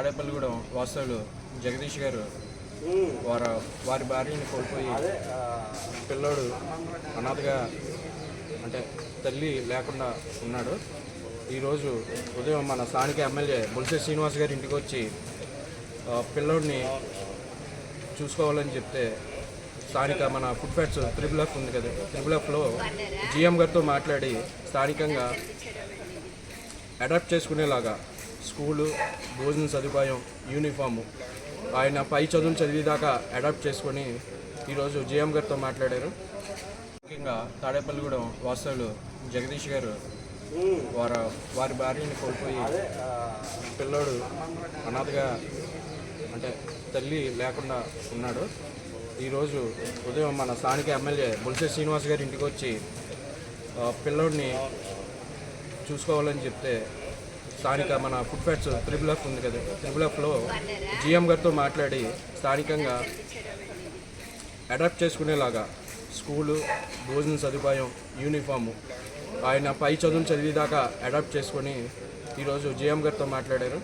తాడేపల్లిగూడెం వాసులు జగదీష్ గారు వారు వారి భార్యని కోల్పోయి పిల్లోడు అనాథగా అంటే తల్లి లేకుండా ఉన్నాడు. ఈరోజు ఉదయం మన స్థానిక ఎమ్మెల్యే బొలిసె శ్రీనివాస్ గారి ఇంటికి వచ్చి పిల్లోడిని చూసుకోవాలని చెప్తే స్థానిక మన ఫుడ్ ఫ్యాట్స్ త్రిబుల్ ఎఫ్ ఉంది కదా త్రిబుల్ ఎఫ్లో జిఎం గారితో మాట్లాడి స్థానికంగా అడాప్ట్ చేసుకునేలాగా స్కూలు భోజన సదుపాయం యూనిఫాము ఆయన పై చదువులు చదివేదాకా అడాప్ట్ చేసుకొని ఈరోజు జేఎం గారితో మాట్లాడారు. ముఖ్యంగా తాడేపల్లిగూడెం వాస్తవులు జగదీష్ గారు వారు వారి భార్యని కోల్పోయి పిల్లోడు అనాథగా అంటే తల్లి లేకుండా ఉన్నాడు. ఈరోజు ఉదయం మన స్థానిక ఎమ్మెల్యే బొలిసె శ్రీనివాస్ గారి ఇంటికి వచ్చి పిల్లోడిని చూసుకోవాలని చెప్తే స్థానిక మన ఫుడ్ ఫ్యాట్స్ త్రిబుల్ ఎఫ్ ఉంది కదా త్రిబుల్ ఎఫ్లో జిఎం గారితో మాట్లాడి స్థానికంగా అడాప్ట్ చేసుకునేలాగా స్కూలు భోజన సదుపాయం యూనిఫాము ఆయన పై చదువులు చదివేదాకా అడాప్ట్ చేసుకొని ఈరోజు జిఎం గారితో మాట్లాడారు.